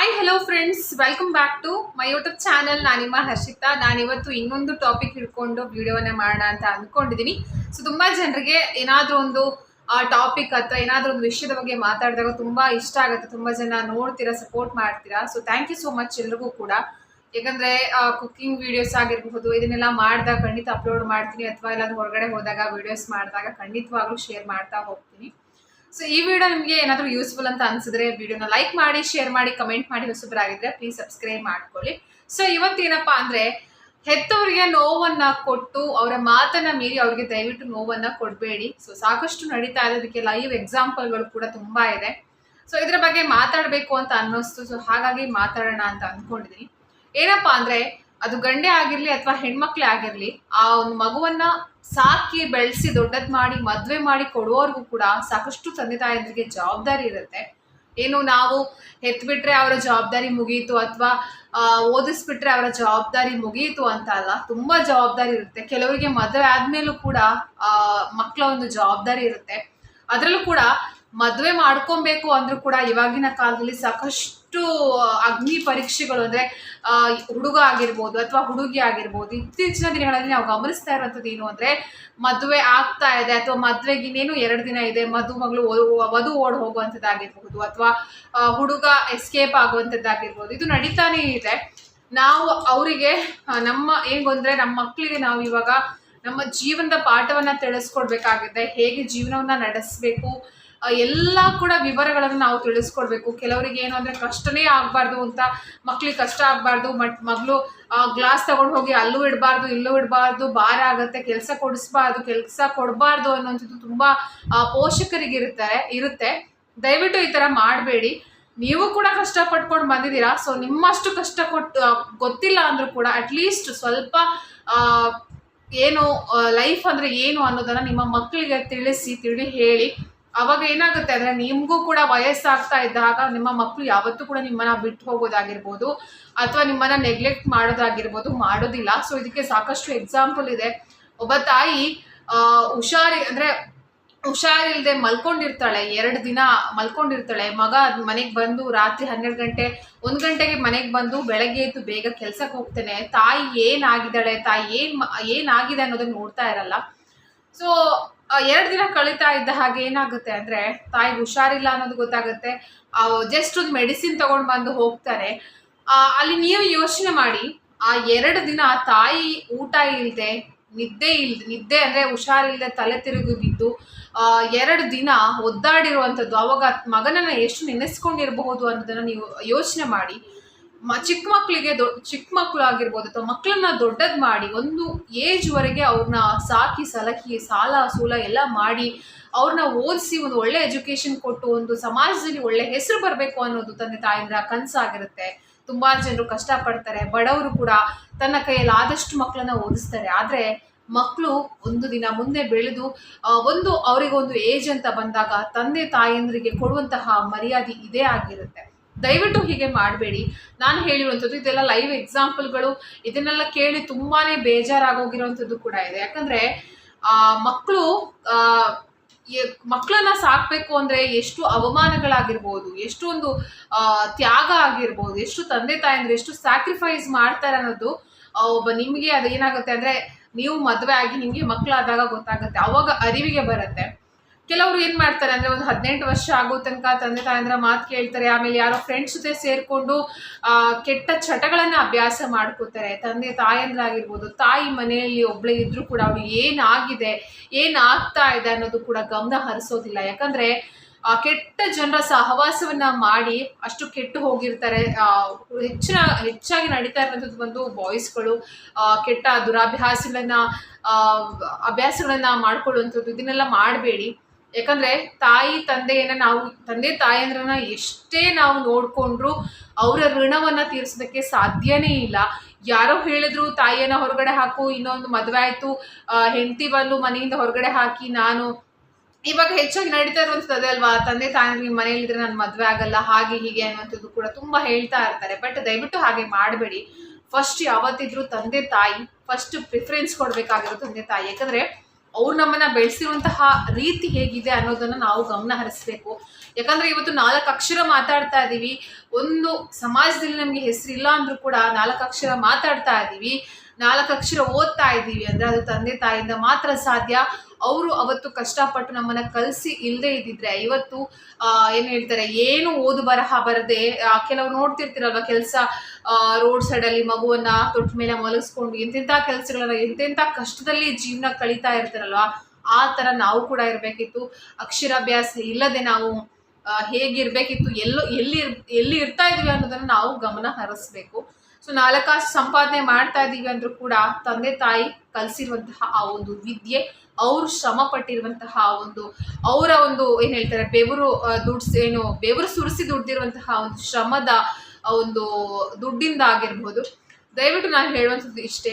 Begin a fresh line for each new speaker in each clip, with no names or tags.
Hi hello friends welcome back to my YouTube channel ನಾನು ನಿಮ್ಮ ಹರ್ಷಿತಾ. ನಾನಿವತ್ತು ಇನ್ನೊಂದು ಟಾಪಿಕ್ ಹಿಡ್ಕೊಂಡು ವಿಡಿಯೋನ ಮಾಡೋಣ ಅಂತ ಅಂದ್ಕೊಂಡಿದ್ದೀನಿ ಸೊ ತುಂಬ ಜನರಿಗೆ ಏನಾದರೂ ಒಂದು ಟಾಪಿಕ್ ಅಥವಾ ಏನಾದರೂ ಒಂದು ವಿಷಯದ ಬಗ್ಗೆ ಮಾತಾಡಿದಾಗ ತುಂಬ ಇಷ್ಟ ಆಗುತ್ತೆ. ತುಂಬ ಜನ ನೋಡ್ತೀರಾ ಸಪೋರ್ಟ್ ಮಾಡ್ತೀರಾ. So thank you so much ಎಲ್ರಿಗೂ ಕೂಡ. ಯಾಕಂದರೆ ಕುಕ್ಕಿಂಗ್ ವೀಡಿಯೋಸ್ ಆಗಿರಬಹುದು, ಇದನ್ನೆಲ್ಲ ಮಾಡಿದಾಗ ಖಂಡಿತ ಅಪ್ಲೋಡ್ ಮಾಡ್ತೀನಿ. ಅಥವಾ ಎಲ್ಲಾದ್ರೂ ಹೊರಗಡೆ ಹೋದಾಗ ವೀಡಿಯೋಸ್ ಮಾಡಿದಾಗ ಖಂಡಿತವಾಗ್ಲೂ ಶೇರ್ ಮಾಡ್ತಾ ಹೋಗ್ತೀನಿ. ಸೊ ಈ ವಿಡಿಯೋ ನಿಮಗೆ ಏನಾದರೂ ಯೂಸ್ಫುಲ್ ಅಂತ ಅನಿಸಿದ್ರೆ ವಿಡಿಯೋನ ಲೈಕ್ ಮಾಡಿ ಶೇರ್ ಮಾಡಿ ಕಮೆಂಟ್ ಮಾಡಿ ಹೊಸಬರಾಗಿದ್ದರೆ ಪ್ಲೀಸ್ ಸಬ್ಸ್ಕ್ರೈಬ್ ಮಾಡ್ಕೊಳ್ಳಿ. ಸೊ ಇವತ್ತೇನಪ್ಪ ಅಂದರೆ ಹೆತ್ತವರಿಗೆ ನೋವನ್ನು ಕೊಟ್ಟು ಅವರ ಮಾತನ್ನ ಮೀರಿ ಅವ್ರಿಗೆ ದಯವಿಟ್ಟು ನೋವನ್ನು ಕೊಡಬೇಡಿ. ಸೊ ಸಾಕಷ್ಟು ನಡೀತಾ ಇರೋದಕ್ಕೆ ಲೈವ್ ಎಕ್ಸಾಂಪಲ್ಗಳು ಕೂಡ ತುಂಬ ಇದೆ. ಸೊ ಇದರ ಬಗ್ಗೆ ಮಾತಾಡಬೇಕು ಅಂತ ಅನ್ನಿಸ್ತು. ಸೊ ಹಾಗಾಗಿ ಮಾತಾಡೋಣ ಅಂತ ಅಂದ್ಕೊಂಡಿದ್ದೀನಿ ಏನಪ್ಪಾ ಅಂದ್ರೆ ಅದು ಗಂಡೆ ಆಗಿರಲಿ ಅಥವಾ ಹೆಣ್ಮಕ್ಳೇ ಆಗಿರಲಿ, ಆ ಒಂದು ಮಗುವನ್ನ ಸಾಕಿ ಬೆಳೆಸಿ ದೊಡ್ಡದ್ ಮಾಡಿ, ಮದ್ವೆ ಮಾಡಿ ಕೊಡುವವರೆಗೂ ಕೂಡ ಸಾಕಷ್ಟು ತಂದೆ ತಾಯಂದ್ರಿಗೆ ಜವಾಬ್ದಾರಿ ಇರುತ್ತೆ. ಏನು ನಾವು ಎತ್ಬಿಟ್ರೆ ಅವರ ಜವಾಬ್ದಾರಿ ಮುಗಿಯಿತು ಅಥವಾ ಓದಿಸ್ಬಿಟ್ರೆ ಅವರ ಜವಾಬ್ದಾರಿ ಮುಗಿಯಿತು ಅಂತ ಅಲ್ಲ, ತುಂಬಾ ಜವಾಬ್ದಾರಿ ಇರುತ್ತೆ. ಕೆಲವರಿಗೆ ಮದುವೆ ಆದ್ಮೇಲೂ ಕೂಡ ಮಕ್ಕಳ ಒಂದು ಜವಾಬ್ದಾರಿ ಇರುತ್ತೆ. ಅದರಲ್ಲೂ ಕೂಡ ಮದುವೆ ಮಾಡ್ಕೊಬೇಕು ಅಂದ್ರೂ ಕೂಡ ಇವಾಗಿನ ಕಾಲದಲ್ಲಿ ಸಾಕಷ್ಟು ಅಗ್ನಿ ಪರೀಕ್ಷೆಗಳು ಅಂದ್ರೆ ಹುಡುಗ ಆಗಿರ್ಬೋದು ಅಥವಾ ಹುಡುಗಿ ಆಗಿರ್ಬೋದು, ಇತ್ತೀಚಿನ ದಿನಗಳಲ್ಲಿ ನಾವು ಗಮನಿಸ್ತಾ ಇರುವಂಥದ್ದು ಏನು ಅಂದ್ರೆ, ಮದುವೆ ಆಗ್ತಾ ಇದೆ ಅಥವಾ ಮದುವೆಗಿನ್ನೇನು ಎರಡು ದಿನ ಇದೆ ಮದುಮಗಳು ವಧು ಓಡ್ ಹೋಗುವಂಥದ್ದಾಗಿರ್ಬಹುದು ಅಥವಾ ಹುಡುಗ ಎಸ್ಕೇಪ್ ಆಗುವಂಥದ್ದಾಗಿರ್ಬೋದು, ಇದು ನಡೀತಾನೇ ಇದೆ. ನಾವು ಅವರಿಗೆ ನಮ್ಮ ಹೆಂಗಂದ್ರೆ ನಮ್ಮ ಮಕ್ಕಳಿಗೆ ನಾವು ಇವಾಗ ನಮ್ಮ ಜೀವನದ ಪಾಠವನ್ನ ತಿಳಿಸ್ಕೊಡ್ಬೇಕಾಗಿದೆ ಹೇಗೆ ಜೀವನವನ್ನ ನಡೆಸಬೇಕು ಎಲ್ಲ ಕೂಡ ವಿವರಗಳನ್ನು ನಾವು ತಿಳಿಸ್ಕೊಡ್ಬೇಕು. ಕೆಲವರಿಗೆ ಏನು ಅಂದರೆ ಕಷ್ಟನೇ ಆಗಬಾರ್ದು ಅಂತ, ಮಕ್ಳಿಗೆ ಕಷ್ಟ ಆಗಬಾರ್ದು, ಮಟ್, ಮಗಳು ಗ್ಲಾಸ್ ತಗೊಂಡು ಹೋಗಿ ಅಲ್ಲೂ ಇಡಬಾರ್ದು, ಇಲ್ಲೂ ಇಡಬಾರ್ದು, ಭಾರ ಆಗುತ್ತೆ, ಕೆಲಸ ಕೊಡಿಸ್ಬಾರ್ದು, ಕೆಲಸ ಕೊಡಬಾರ್ದು ಅನ್ನೋಂಥದ್ದು ತುಂಬ ಇರುತ್ತಾರೆ ಇರುತ್ತೆ. ದಯವಿಟ್ಟು ಈ ಥರ ಮಾಡಬೇಡಿ. ನೀವು ಕೂಡ ಕಷ್ಟ ಪಟ್ಕೊಂಡು ಬಂದಿದ್ದೀರಾ, ಸೊ ನಿಮ್ಮಷ್ಟು ಕಷ್ಟ ಕೊಟ್ಟು ಗೊತ್ತಿಲ್ಲ ಅಂದರೂ ಕೂಡ ಅಟ್ಲೀಸ್ಟ್ ಸ್ವಲ್ಪ ಏನು ಲೈಫ್ ಅಂದರೆ ಏನು ಅನ್ನೋದನ್ನು ನಿಮ್ಮ ಮಕ್ಕಳಿಗೆ ತಿಳಿಸಿ, ತಿಳಿ ಹೇಳಿ. ಅವಾಗ ಏನಾಗುತ್ತೆ ಅಂದ್ರೆ ನಿಮಗೂ ಕೂಡ ವಯಸ್ಸಾಗ್ತಾ ಇದ್ದಾಗ ನಿಮ್ಮ ಮಕ್ಕಳು ಯಾವತ್ತೂ ಕೂಡ ನಿಮ್ಮನ್ನ ಬಿಟ್ಟು ಹೋಗೋದಾಗಿರ್ಬೋದು ಅಥವಾ ನಿಮ್ಮನ್ನ ನೆಗ್ಲೆಕ್ಟ್ ಮಾಡೋದಾಗಿರ್ಬೋದು ಮಾಡೋದಿಲ್ಲ. ಸೊ ಇದಕ್ಕೆ ಸಾಕಷ್ಟು ಎಕ್ಸಾಂಪಲ್ ಇದೆ. ಒಬ್ಬ ತಾಯಿ ಹುಷಾರಿ, ಅಂದ್ರೆ ಹುಷಾರಿಲ್ದೆ ಮಲ್ಕೊಂಡಿರ್ತಾಳೆ, ಎರಡು ದಿನ ಮಲ್ಕೊಂಡಿರ್ತಾಳೆ. ಮಗ ಮನೆಗೆ ಬಂದು ರಾತ್ರಿ ಹನ್ನೆರಡು ಗಂಟೆ, ಒಂದು ಗಂಟೆಗೆ ಮನೆಗೆ ಬಂದು ಬೆಳಗ್ಗೆ ಎದ್ದು ಬೇಗ ಕೆಲ್ಸಕ್ಕೆ ಹೋಗ್ತಾನೆ. ತಾಯಿ ಏನಾಗಿದ್ದಾಳೆ, ತಾಯಿ ಏನ್ ಏನಾಗಿದೆ ಅನ್ನೋದನ್ನ ನೋಡ್ತಾ ಇರಲ್ಲ. ಸೊ ಎರಡು ದಿನ ಕಳೀತಾ ಇದ್ದ ಹಾಗೆ ಏನಾಗುತ್ತೆ ಅಂದರೆ ತಾಯಿಗೆ ಹುಷಾರಿಲ್ಲ ಅನ್ನೋದು ಗೊತ್ತಾಗುತ್ತೆ. ಜಸ್ಟ್ ಒಂದು ಮೆಡಿಸಿನ್ ತೊಗೊಂಡು ಬಂದು ಹೋಗ್ತಾರೆ. ಅಲ್ಲಿ ನೀವು ಯೋಚನೆ ಮಾಡಿ, ಆ ಎರಡು ದಿನ ತಾಯಿ ಊಟ ಇಲ್ಲದೆ ನಿದ್ದೆ ಇಲ್ದೆ ನಿದ್ದೆ ಅಂದರೆ ಹುಷಾರಿಲ್ಲದೆ ತಲೆ ತಿರುಗಿ ಬಿದ್ದು ಎರಡು ದಿನ ಒದ್ದಾಡಿರುವಂಥದ್ದು ಅವಾಗ ಮಗನನ್ನು ಎಷ್ಟು ನೆನೆಸ್ಕೊಂಡಿರಬಹುದು ಅನ್ನೋದನ್ನು ನೀವು ಯೋಚನೆ ಮಾಡಿ. ಮ, ಚಿಕ್ಕ ಮಕ್ಕಳಿಗೆ ದೊ, ಚಿಕ್ಕ ಮಕ್ಕಳು ಆಗಿರ್ಬೋದು ಅಥವಾ ಮಕ್ಕಳನ್ನ ದೊಡ್ಡದ್ ಮಾಡಿ ಒಂದು ಏಜ್ವರೆಗೆ ಅವ್ರನ್ನ ಸಾಕಿ, ಸಲಕಿ, ಸಾಲ, ಸೂಲ ಎಲ್ಲ ಮಾಡಿ ಅವ್ರನ್ನ ಓದಿಸಿ ಒಂದು ಒಳ್ಳೆ ಎಜುಕೇಶನ್ ಕೊಟ್ಟು ಒಂದು ಸಮಾಜದಲ್ಲಿ ಒಳ್ಳೆ ಹೆಸರು ಬರಬೇಕು ಅನ್ನೋದು ತಂದೆ ತಾಯಿಂದ್ರ ಕನಸಾಗಿರುತ್ತೆ. ತುಂಬಾ ಜನರು ಕಷ್ಟಪಡ್ತಾರೆ. ಬಡವರು ಕೂಡ ತನ್ನ ಕೈಯಲ್ಲಿ ಆದಷ್ಟು ಮಕ್ಕಳನ್ನ ಓದಿಸ್ತಾರೆ. ಆದ್ರೆ ಮಕ್ಕಳು ಒಂದು ದಿನ ಮುಂದೆ ಬೆಳೆದು ಒಂದು ಅವರಿಗೊಂದು ಏಜ್ ಅಂತ ಬಂದಾಗ ತಂದೆ ತಾಯಂದ್ರಿಗೆ ಕೊಡುವಂತಹ ಮರ್ಯಾದೆ ಇದೇ ಆಗಿರುತ್ತೆ. ದಯವಿಟ್ಟು ಹೀಗೆ ಮಾಡಬೇಡಿ. ನಾನು ಹೇಳಿರುವಂಥದ್ದು ಇದೆಲ್ಲ ಲೈವ್ ಎಕ್ಸಾಂಪಲ್ಗಳು ಇದನ್ನೆಲ್ಲ ಕೇಳಿ ತುಂಬಾ ಬೇಜಾರಾಗೋಗಿರುವಂಥದ್ದು ಕೂಡ ಇದೆ. ಯಾಕಂದರೆ ಮಕ್ಕಳು ಮಕ್ಕಳನ್ನ ಸಾಕಬೇಕು ಅಂದರೆ ಎಷ್ಟು ಅವಮಾನಗಳಾಗಿರ್ಬೋದು ಒಂದು ತ್ಯಾಗ ಆಗಿರ್ಬೋದು, ಎಷ್ಟು ತಂದೆ ತಾಯಂದ್ರೆ ಎಷ್ಟು ಸ್ಯಾಕ್ರಿಫೈಸ್ ಮಾಡ್ತಾರೆ ಅನ್ನೋದು ಒಬ್ಬ ನಿಮಗೆ ಅದೇನಾಗುತ್ತೆ ಅಂದರೆ, ನೀವು ಮದುವೆ ಆಗಿ ನಿಮಗೆ ಮಕ್ಕಳಾದಾಗ ಗೊತ್ತಾಗುತ್ತೆ. ಅವಾಗ ಅರಿವಿಗೆ ಬರುತ್ತೆ. ಕೆಲವರು ಏನ್ ಮಾಡ್ತಾರೆ ಅಂದ್ರೆ ಒಂದು ಹದಿನೆಂಟು ವರ್ಷ ಆಗೋ ತನಕ ತಂದೆ ತಾಯಂದ್ರ ಮಾತು ಕೇಳ್ತಾರೆ, ಆಮೇಲೆ ಯಾರೋ ಫ್ರೆಂಡ್ಸ್ ಜೊತೆ ಸೇರ್ಕೊಂಡು ಕೆಟ್ಟ ಚಟಗಳನ್ನ ಅಭ್ಯಾಸ ಮಾಡ್ಕೋತಾರೆ. ತಂದೆ ತಾಯಂದ್ರಾಗಿರ್ಬೋದು ತಾಯಿ ಮನೆಯಲ್ಲಿ ಒಬ್ಳೆ ಇದ್ದರೂ ಕೂಡ ಅವಳು ಏನಾಗಿದೆ, ಏನಾಗ್ತಾ ಇದೆ ಅನ್ನೋದು ಕೂಡ ಗಮನ ಹರಿಸೋದಿಲ್ಲ. ಯಾಕಂದ್ರೆ ಕೆಟ್ಟ ಜನರ ಸಹವಾಸವನ್ನ ಮಾಡಿ ಅಷ್ಟು ಕೆಟ್ಟು ಹೋಗಿರ್ತಾರೆ. ಹೆಚ್ಚಿನ, ಹೆಚ್ಚಾಗಿ ನಡೀತಾ ಇರುವಂತದ್ದು ಬಂದು ಬಾಯ್ಸ್ಗಳು ಕೆಟ್ಟ ದುರಾಭ್ಯಾಸಗಳನ್ನ ಅಭ್ಯಾಸಗಳನ್ನ ಮಾಡ್ಕೊಳ್ಳುವಂಥದ್ದು, ಇದನ್ನೆಲ್ಲ ಮಾಡಬೇಡಿ. ಯಾಕಂದ್ರೆ ತಾಯಿ ತಂದೆಯನ್ನ ನಾವು, ತಂದೆ ತಾಯಂದ್ರನ್ನ ಎಷ್ಟೇ ನಾವು ನೋಡ್ಕೊಂಡ್ರು ಅವರ ಋಣವನ್ನ ತೀರಿಸೋದಕ್ಕೆ ಸಾಧ್ಯನೇ ಇಲ್ಲ. ಯಾರೋ ಹೇಳಿದ್ರು, ತಾಯಿಯನ್ನ ಹೊರಗಡೆ ಹಾಕು, ಇನ್ನೊಂದು ಮದುವೆ ಆಯ್ತು. ಹೆಂಡತಿ ಬಂದು ಮನೆಯಿಂದ ಹೊರಗಡೆ ಹಾಕಿ ನಾನು. ಇವಾಗ ಹೆಚ್ಚಾಗಿ ನಡೀತಾ ಇರುವಂಥದ್ದು ಅದೇ ಅಲ್ವಾ? ತಂದೆ ತಾಯಿ ಮನೆಯಲ್ಲಿದ್ರೆ ನಾನು ಮದುವೆ ಆಗಲ್ಲ, ಹಾಗೆ ಹೀಗೆ ಅನ್ನುವಂಥದ್ದು ಕೂಡ ತುಂಬಾ ಹೇಳ್ತಾ ಇರ್ತಾರೆ. ಬಟ್ ದಯವಿಟ್ಟು ಹಾಗೆ ಮಾಡಬೇಡಿ. ಫಸ್ಟ್ ಯಾವತ್ತಿದ್ರು ತಂದೆ ತಾಯಿ ಫಸ್ಟ್ ಪ್ರಿಫರೆನ್ಸ್ ಕೊಡಬೇಕಾಗಿರೋ ತಂದೆ ತಾಯಿ. ಯಾಕಂದ್ರೆ ಅವ್ರು ನಮ್ಮನ್ನ ಬೆಳೆಸಿರುವಂತಹ ರೀತಿ ಹೇಗಿದೆ ಅನ್ನೋದನ್ನ ನಾವು ಗಮನ ಹರಿಸ್ಬೇಕು. ಯಾಕಂದ್ರೆ ಇವತ್ತು ನಾಲ್ಕು ಅಕ್ಷರ ಮಾತಾಡ್ತಾ ಇದ್ದೀವಿ ಒಂದು ಸಮಾಜದಲ್ಲಿ ನಮಗೆ ಹೆಸರಿಲ್ಲ ಅಂದ್ರೂ ಕೂಡ ನಾಲ್ಕು ಅಕ್ಷರ ಮಾತಾಡ್ತಾ ಇದ್ದೀವಿ ನಾಲ್ಕು ಅಕ್ಷರ ಓದ್ತಾ ಇದ್ದೀವಿ ಅಂದ್ರೆ ಅದು ತಂದೆ ತಾಯಿಯಿಂದ ಮಾತ್ರ ಸಾಧ್ಯ. ಅವರು ಅವತ್ತು ಕಷ್ಟಪಟ್ಟು ನಮ್ಮನ್ನ ಕಲಿಸಿ ಇಲ್ಲದೆ ಇದ್ದಿದ್ರೆ ಇವತ್ತು ಏನು ಹೇಳ್ತಾರೆ, ಏನು ಓದು ಬರಹ ಬರದೆ ಕೆಲವು ನೋಡ್ತಿರ್ತೀರಲ್ವ ಕೆಲಸ ರೋಡ್ ಸೈಡಲ್ಲಿ ಮಗುವನ್ನ ತೊಟ್ಟ ಮೇಲೆ ಮಲಗಿಸ್ಕೊಂಡು ಎಂತೆಂಥ ಕೆಲಸಗಳನ್ನ ಎಂತೆಂಥ ಕಷ್ಟದಲ್ಲಿ ಜೀವನ ಕಳೀತಾ ಇರ್ತಾರಲ್ವ, ಆ ಥರ ನಾವು ಕೂಡ ಇರಬೇಕಿತ್ತು. ಅಕ್ಷರಾಭ್ಯಾಸ ಇಲ್ಲದೆ ನಾವು ಹೇಗಿರಬೇಕಿತ್ತು, ಎಲ್ಲೋ, ಎಲ್ಲಿ ಎಲ್ಲಿ ಇರ್ತಾ ಇದ್ವಿ ಅನ್ನೋದನ್ನ ನಾವು ಗಮನ ಹರಿಸ್ಬೇಕು. ಸೊ ನಾಲ್ಕಾಸು ಸಂಪಾದನೆ ಮಾಡ್ತಾ ಇದ್ದೀವಿ ಅಂದ್ರೂ ಕೂಡ ತಂದೆ ತಾಯಿ ಕಲಿಸಿರುವಂತಹ ಆ ಒಂದು ವಿದ್ಯೆ, ಅವರು ಶ್ರಮ ಪಟ್ಟಿರುವಂತಹ ಒಂದು, ಅವರ ಒಂದು ಏನು ಹೇಳ್ತಾರೆ, ಬೆವರು ದುಡ್ಸ್ ಏನು, ಬೆವರು ಸುರಿಸಿ ದುಡ್ದಿರುವಂತಹ ಒಂದು ಶ್ರಮದ ಒಂದು ದುಡ್ಡಿಂದ ಆಗಿರ್ಬೋದು ದಯವಿಟ್ಟು ನಾನು ಹೇಳುವಂಥದ್ದು ಇಷ್ಟೇ.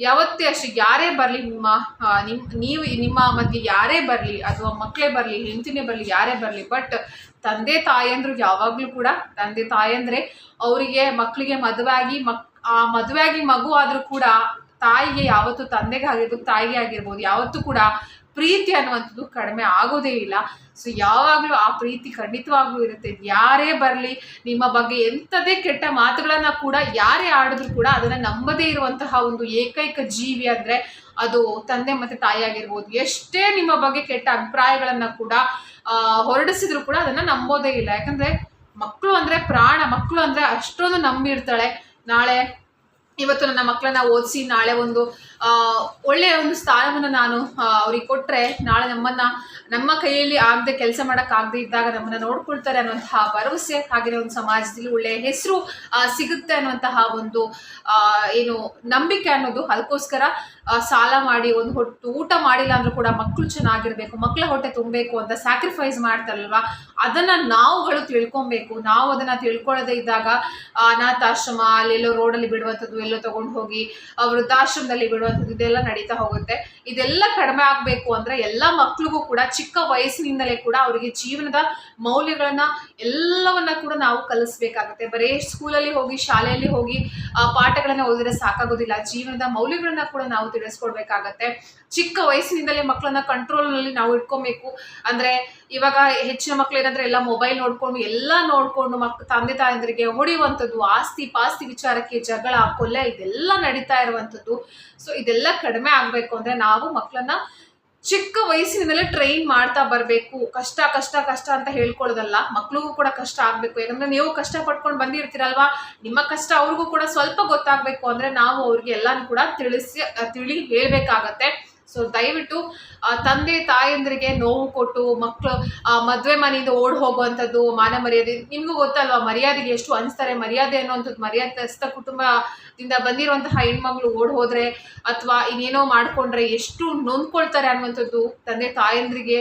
ಯಾವತ್ತೇ ಅಷ್ಟು, ಯಾರೇ ಬರಲಿ ನಿಮ್ಮ ನಿಮ್ಮ ನಿಮ್, ನೀವು, ನಿಮ್ಮ ಮಧ್ಯೆ ಯಾರೇ ಬರಲಿ, ಅಥವಾ ಮಕ್ಕಳೇ ಬರಲಿ, ಹೆಂಡತಿನೇ ಬರಲಿ, ಯಾರೇ ಬರಲಿ ಬಟ್ ತಂದೆ, ತಾಯಂದ್ರು ಯಾವಾಗಲೂ ಕೂಡ, ತಂದೆ, ತಾಯಂದರೆ ಅವರಿಗೆ ಮಕ್ಕಳಿಗೆ ಮದುವೆಯಾಗಿ ಮಕ್, ಆ ಮದುವೆಯಾಗಿ ಮಗು ಆದರೂ ಕೂಡ ತಾಯಿಗೆ ಯಾವತ್ತು ತಂದೆಗೆ ಆಗಿರ್ಬೋದು, ತಾಯಿಗೆ ಆಗಿರ್ಬೋದು, ಯಾವತ್ತೂ ಕೂಡ ಪ್ರೀತಿ ಅನ್ನುವಂಥದ್ದು ಕಡಿಮೆ ಆಗೋದೇ ಇಲ್ಲ. ಸೊ ಯಾವಾಗಲೂ ಆ ಪ್ರೀತಿ ಖಂಡಿತವಾಗ್ಲೂ ಇರುತ್ತೆ. ಯಾರೇ ಬರಲಿ, ನಿಮ್ಮ ಬಗ್ಗೆ ಎಂಥದೇ ಕೆಟ್ಟ ಮಾತುಗಳನ್ನು ಕೂಡ ಯಾರೇ ಆಡಿದ್ರು ಕೂಡ ಅದನ್ನು ನಂಬದೇ ಇರುವಂತಹ ಒಂದು ಏಕೈಕ ಜೀವಿ ಅಂದರೆ ಅದು ತಂದೆ ಮತ್ತು ತಾಯಿ ಆಗಿರ್ಬೋದು. ಎಷ್ಟೇ ನಿಮ್ಮ ಬಗ್ಗೆ ಕೆಟ್ಟ ಅಭಿಪ್ರಾಯಗಳನ್ನು ಕೂಡ ಹೊರಡಿಸಿದ್ರು ಕೂಡ ಅದನ್ನು ನಂಬೋದೇ ಇಲ್ಲ. ಯಾಕಂದರೆ ಮಕ್ಕಳು ಅಂದರೆ ಪ್ರಾಣ ಮಕ್ಕಳು ಅಂದರೆ ಅಷ್ಟೊಂದು ನಂಬಿರ್ತಾಳೆ. ನಾಳೆ, ಇವತ್ತು ನನ್ನ ಮಕ್ಕಳನ್ನ ಓದಿಸಿ, ನಾಳೆ ಒಂದು ಒಳ್ಳೆಯ ಒಂದು ಸ್ಥಾನವನ್ನು ನಾನು ಅವ್ರಿಗೆ ಕೊಟ್ಟರೆ ನಾಳೆ ನಮ್ಮನ್ನು, ನಮ್ಮ ಕೈಯಲ್ಲಿ ಆಗದೆ ಕೆಲಸ ಮಾಡೋಕ್ಕಾಗದೇ ಇದ್ದಾಗ ನಮ್ಮನ್ನು ನೋಡ್ಕೊಳ್ತಾರೆ ಅನ್ನುವಂತಹ ಭರವಸೆ ಹಾಗೆಯೇ ಒಂದು ಸಮಾಜದಲ್ಲಿ ಒಳ್ಳೆಯ ಹೆಸರು ಸಿಗುತ್ತೆ ಅನ್ನುವಂತಹ ಒಂದು ಏನು ನಂಬಿಕೆ ಅನ್ನೋದು ಅದಕ್ಕೋಸ್ಕರ ಸಾಲ ಮಾಡಿ ಒಂದು ಹೊಟ್ಟು ಊಟ ಮಾಡಿಲ್ಲ ಅಂದ್ರೂ ಕೂಡ ಮಕ್ಕಳು ಚೆನ್ನಾಗಿರಬೇಕು ಮಕ್ಕಳ ಹೊಟ್ಟೆ ತುಂಬಬೇಕು ಅಂತ ಸ್ಯಾಕ್ರಿಫೈಸ್ ಮಾಡ್ತಾರಲ್ವ? ಅದನ್ನು ನಾವುಗಳು ತಿಳ್ಕೊಬೇಕು. ನಾವು ಅದನ್ನು ತಿಳ್ಕೊಳ್ಳೋದೆ ಇದ್ದಾಗ ಅನಾಥಾಶ್ರಮ ಅಲ್ಲೆಲ್ಲೋ ರೋಡಲ್ಲಿ ಬಿಡುವಂಥದ್ದು ಎಲ್ಲೋ ತೊಗೊಂಡು ಹೋಗಿ ವೃದ್ಧಾಶ್ರಮದಲ್ಲಿ ವೃದ್ಧಾಶ್ರಮದಲ್ಲಿ ಬಿಡುವಂಥದ್ದು ಇದೆಲ್ಲ ನಡೀತಾ ಹೋಗುತ್ತೆ. ಇದೆಲ್ಲ ಕಡಿಮೆ ಆಗಬೇಕು ಅಂದ್ರೆ ಎಲ್ಲ ಮಕ್ಳಿಗೂ ಕೂಡ, ಚಿಕ್ಕ ವಯಸ್ಸಿನಿಂದಲೇ ಕೂಡ ಅವರಿಗೆ ಜೀವನದ ಮೌಲ್ಯಗಳನ್ನು ಎಲ್ಲವನ್ನ ಕೂಡ ನಾವು ಕಲಿಸ್ಬೇಕಾಗುತ್ತೆ. ಬರೀ ಸ್ಕೂಲಲ್ಲಿ ಹೋಗಿ, ಶಾಲೆಯಲ್ಲಿ ಹೋಗಿ ಪಾಠಗಳನ್ನ ಓದಿದ್ರೆ ಸಾಕಾಗೋದಿಲ್ಲ. ಜೀವನದ ಮೌಲ್ಯಗಳನ್ನ ಕೂಡ ನಾವು ತಿಳಿಸ್ಕೊಡ್ಬೇಕಾಗತ್ತೆ. ಚಿಕ್ಕ ವಯಸ್ಸಿನಿಂದಲೇ ಮಕ್ಕಳನ್ನ ಕಂಟ್ರೋಲ್ನಲ್ಲಿ ನಾವು ಇಟ್ಕೊಬೇಕು. ಅಂದ್ರೆ ಇವಾಗ ಹೆಚ್ಚಿನ ಮಕ್ಳು ಏನಂದ್ರೆ ಎಲ್ಲ ಮೊಬೈಲ್ ನೋಡ್ಕೊಂಡು, ಎಲ್ಲ ನೋಡಿಕೊಂಡು ಮಕ್, ತಂದೆ ತಾಯಂದರಿಗೆ ಹೊಡೆಯುವಂಥದ್ದು, ಆಸ್ತಿ ಪಾಸ್ತಿ ವಿಚಾರಕ್ಕೆ ಜಗಳ, ಕೊಲೆ, ಇದೆಲ್ಲ ನಡೀತಾ ಇರುವಂಥದ್ದು. ಸೊ ಇದೆಲ್ಲ ಕಡಿಮೆ ಆಗಬೇಕು ಅಂದ್ರೆ ನಾವು ಮಕ್ಕಳನ್ನ ಚಿಕ್ಕ ವಯಸ್ಸಿನಿಂದಲೇ ಟ್ರೈನ್ ಮಾಡ್ತಾ ಬರಬೇಕು. ಕಷ್ಟ ಕಷ್ಟ ಕಷ್ಟ ಅಂತ ಹೇಳ್ಕೊಳ್ಳೋದಲ್ಲ. ಮಕ್ಳಿಗೂ ಕೂಡ ಕಷ್ಟ ಆಗಬೇಕು. ಯಾಕಂದರೆ ನೀವು ಕಷ್ಟ ಪಡ್ಕೊಂಡು ಬಂದಿರ್ತೀರಲ್ವಾ? ನಿಮ್ಮ ಕಷ್ಟ ಅವ್ರಿಗೂ ಕೂಡ ಸ್ವಲ್ಪ ಗೊತ್ತಾಗಬೇಕು ಅಂದ್ರೆ ನಾವು ಅವ್ರಿಗೆ ಎಲ್ಲಾನು ಕೂಡ ತಿಳಿಸಿ ತಿಳಿ ಹೇಳ್ಬೇಕಾಗತ್ತೆ ಸೊ ದಯವಿಟ್ಟು ತಂದೆ, ತಾಯಂದ್ರಿಗೆ ನೋವು ಕೊಟ್ಟು ಮಕ್ಕಳು ಮದುವೆ ಮನೆಯಿಂದ ಓಡ್ ಹೋಗುವಂಥದ್ದು, ಮಾನ ಮರ್ಯಾದೆ, ನಿಮಗೂ ಗೊತ್ತಲ್ವಾ, ಮರ್ಯಾದೆಗೆ ಎಷ್ಟು ಅನಿಸ್ತಾರೆ, ಮರ್ಯಾದೆ ಅನ್ನುವಂಥದ್ದು ಮರ್ಯಾದಸ್ಥ ಕುಟುಂಬದಿಂದ ಬಂದಿರುವಂತಹ ಹೆಣ್ಮಗಳು ಓಡ್ ಹೋದರೆ ಅಥವಾ ಇನ್ನೇನೋ ಮಾಡ್ಕೊಂಡ್ರೆ ಎಷ್ಟು ನೊಂದ್ಕೊಳ್ತಾರೆ ಅನ್ನುವಂಥದ್ದು ತಂದೆ, ತಾಯಂದ್ರಿಗೆ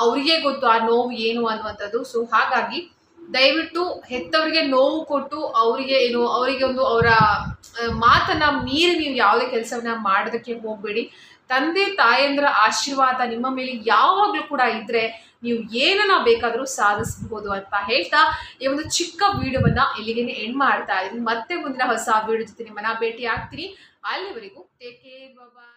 ಅವರಿಗೆ ಗೊತ್ತು, ಆ ನೋವು ಏನು ಅನ್ನುವಂಥದ್ದು. ಸೊ ಹಾಗಾಗಿ ದಯವಿಟ್ಟು ಹೆತ್ತವರಿಗೆ ನೋವು ಕೊಟ್ಟು ಅವರಿಗೆ ಏನು, ಅವರಿಗೆ ಒಂದು ಅವರ ಮಾತನ್ನ ಮೀರಿ ನೀವು ಯಾವುದೇ ಕೆಲಸವನ್ನ ಮಾಡೋದಕ್ಕೆ ಹೋಗ್ಬೇಡಿ. ತಂದೆ, ತಾಯಂದ್ರ ಆಶೀರ್ವಾದ ನಿಮ್ಮ ಮೇಲೆ ಯಾವಾಗಲೂ ಕೂಡ ಇದ್ರೆ ನೀವು ಏನನ್ನ ಬೇಕಾದರೂ ಸಾಧಿಸಬಹುದು ಅಂತ ಹೇಳ್ತಾ ಈ ಒಂದು ಚಿಕ್ಕ ವಿಡಿಯೋವನ್ನ ಇಲ್ಲಿಗೆ ಎಂಡ್ ಮಾಡ್ತಾ ಇದ್ದೀನಿ. ಮತ್ತೆ ಮುಂದಿನ ಹೊಸ ವಿಡಿಯೋ ಜೊತೆ ನಿಮ್ಮನ್ನ ಭೇಟಿ ಆಗ್ತೀನಿ ಅಲ್ಲಿವರೆಗೂ ಟೇಕ್ ಕೇರ್ ಬಾಯ್